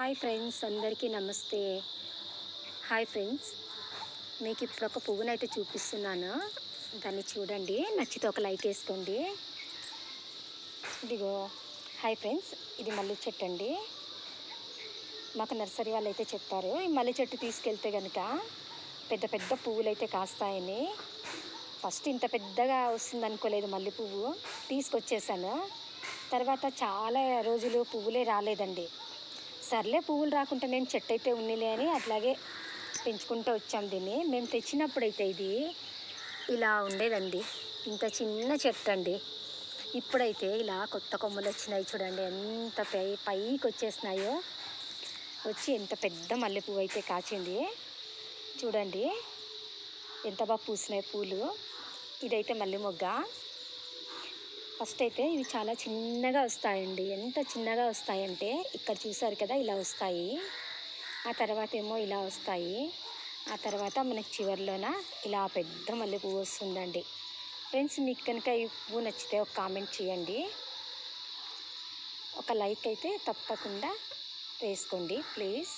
Hi friends అందరికీ నమస్తే. Hi friends మీకు ఇప్పుడు ఒక పువ్వునైతే చూపిస్తున్నాను. దాన్ని చూడండి నచ్చితే ఒక లైక్ వేసుకోండి. ఇదిగో హాయ్ ఫ్రెండ్స్ ఇది మల్లె చెట్టు అండి. మాకు నర్సరీ వాళ్ళు అయితే చెప్పారు ఈ మల్లె చెట్టు తీసుకెళ్తే కనుక పెద్ద పెద్ద పువ్వులు అయితే కాస్తాయని. ఫస్ట్ ఇంత పెద్దగా వస్తుంది అనుకోలేదు మల్లె పువ్వు తీసుకొచ్చేసాను. తర్వాత చాలా రోజులు పువ్వులే రాలేదండి. సర్లే పువ్వులు రాకుంటే నేను చెట్టు అయితే ఉన్నిలే అని అట్లాగే పెంచుకుంటూ వచ్చాం దీన్ని. మేము తెచ్చినప్పుడైతే ఇది ఇలా ఉండేదండి. ఇంత చిన్న చెట్టు అండి ఇప్పుడైతే ఇలా కొత్త కొమ్మలు వచ్చినాయి చూడండి. ఎంత పై పైకి వచ్చేసినాయో వచ్చి ఎంత పెద్ద మల్లెపువ్వు అయితే కాచింది. చూడండి. ఎంత బాగా పూసినాయి పూలు. ఇదైతే మల్లె మొగ్గ. ఫస్ట్ అయితే ఇవి చాలా చిన్నగా వస్తాయండి. ఎంత చిన్నగా వస్తాయంటే ఇక్కడ చూసారు కదా ఇలా వస్తాయి. ఆ తర్వాత ఏమో ఇలా వస్తాయి. ఆ తర్వాత మనకి చివరిలోన ఇలా పెద్ద మల్లె పువ్వు వస్తుందండి. ఫ్రెండ్స్ మీకు కనుక ఈ పువ్వు నచ్చితే ఒక కామెంట్ చేయండి. ఒక లైక్ అయితే తప్పకుండా వేసుకోండి ప్లీజ్.